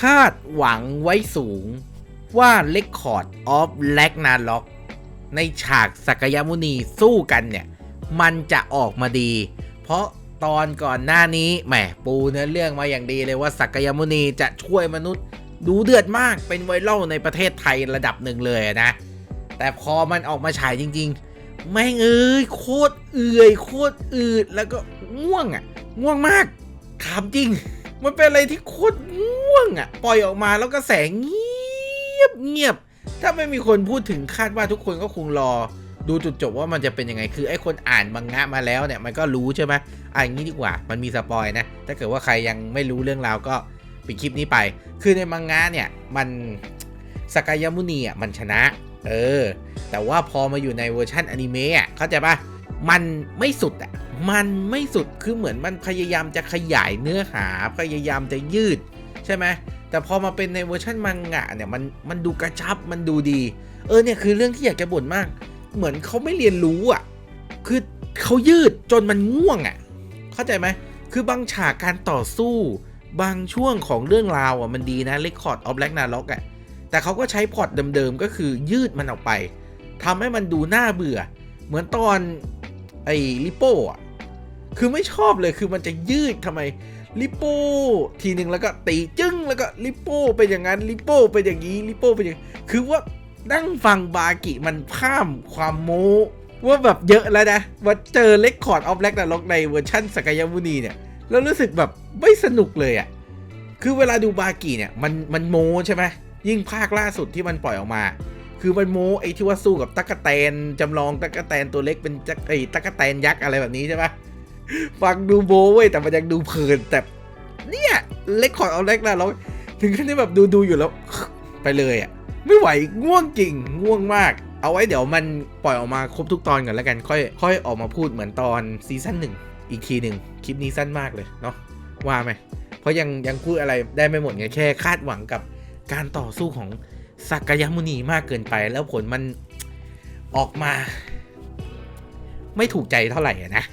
คาดหวังไว้สูงว่า Record of Ragnarok ในฉากสักยมุนีสู้กันเนี่ย มันจะออกมาดี เพราะตอนก่อนหน้านี้แหมปูเนื้อเรื่องมาอย่างดีเลยว่าสักยมุนีจะช่วยมนุษย์ ดูเดือดมากเป็นไวรัลในประเทศไทยระดับหนึ่งเลยนะ แต่พอมันออกมาฉายจริง ๆ แม่งเอ้ยโคตรเอื่อยโคตรอืดแล้วก็ง่วงอะง่วงมากถามจริง มันเป็นอะไรที่โคตรง่วง อะ ปล่อยออกมาแล้วก็แสงเงียบเงียบ ถ้าไม่มีคนพูดถึงคาดว่าทุกคนก็คงรอ ดูจุดจบว่ามันจะเป็นยังไง คือไอ้คนอ่านมังงะมาแล้วเนี่ยมันก็รู้ใช่ไหมอะอย่างนี้ดีกว่า มันมีสปอยนะ ถ้าเกิดว่าใครยังไม่รู้เรื่องราวก็ปิดคลิปนี้ไป คือในมังงะเนี่ยมันสกายามุนีอะมันชนะ เออ แต่ว่าพอมาอยู่ในเวอร์ชันอนิเมะอะเข้าใจปะมันไม่สุดอะ มันไม่สุด คือเหมือนมันพยายามจะขยายเนื้อหา พยายามจะยืด ใช่ไหมแต่พอมาเป็นในเวอร์ชันมังงะเนี่ยมันมันดูกระชับมันดูดี เออเนี่ยคือเรื่องที่อยากจะบ่นมาก เหมือนเขาไม่เรียนรู้อะคือเขายืดจนมันง่วงอะเข้าใจไหมคือบางฉากการต่อสู้ บางช่วงของเรื่องราวอะมันดีนะ Record of Ragnarok อะแต่เขาก็ใช้พล็อตเดิมๆ ก็คือยืดมันออกไปทำให้มันดูน่าเบื่อ เหมือนตอนไอ้ลิโป้อะคือไม่ชอบเลยคือมันจะยืดทำไม ลิโป้ทีหนึ่งแล้วก็ตีจึ้งแล้วก็ลิโป้ไปอย่างนั้นลิโป้ไปอย่างนี้ลิโป้ไปอย่างคือว่านั่งฟังบากิมันข้ามความโม้ว่าแบบเยอะแล้วนะว่าเจอเลคคอร์ดออฟแลกนาล็อกในเวอร์ชั่นสกายมุนีเนี่ยแล้วรู้สึกแบบไม่สนุกเลยอะ่ะคือเวลาดูบากิเนี่ยมันมันโม้ใช่ไหมยิ่งภาคล่าสุดที่มันปล่อยออกมา คือมันโม้ไอ้ที่ว่าสู้กับตั๊กแตนจำลองตั๊กแตนตัวเล็กเป็นไอ้ตั๊กแตนยักษ์อะไรแบบนี้ใช่ปะ ฟังดูโม้เว้ยแต่มันยังดูเพลินแต่เนี่ยเล็กคอร์ดเอาเล็กนะเราถึงขั้นที่แบบดูดูอยู่แล้วไปเลยอะไม่ไหวง่วงจริงง่วงมาก เอาไว้เดี๋ยวมันปล่อยออกมาครบทุกตอนก่อนแล้วกัน ค่อยค่อยออกมาพูดเหมือนตอนซีซั่นหนึ่งอีกทีหนึ่งคลิปนี้สั้นมากเลยเนาะว่าไหมเพราะยังยังพูดอะไรได้ไม่หมดไงแค่คาดหวังกับการต่อสู้ของสักยมุนีมากเกินไปแล้วผลมันออกมา ไม่ถูกใจเท่าไหร่นะ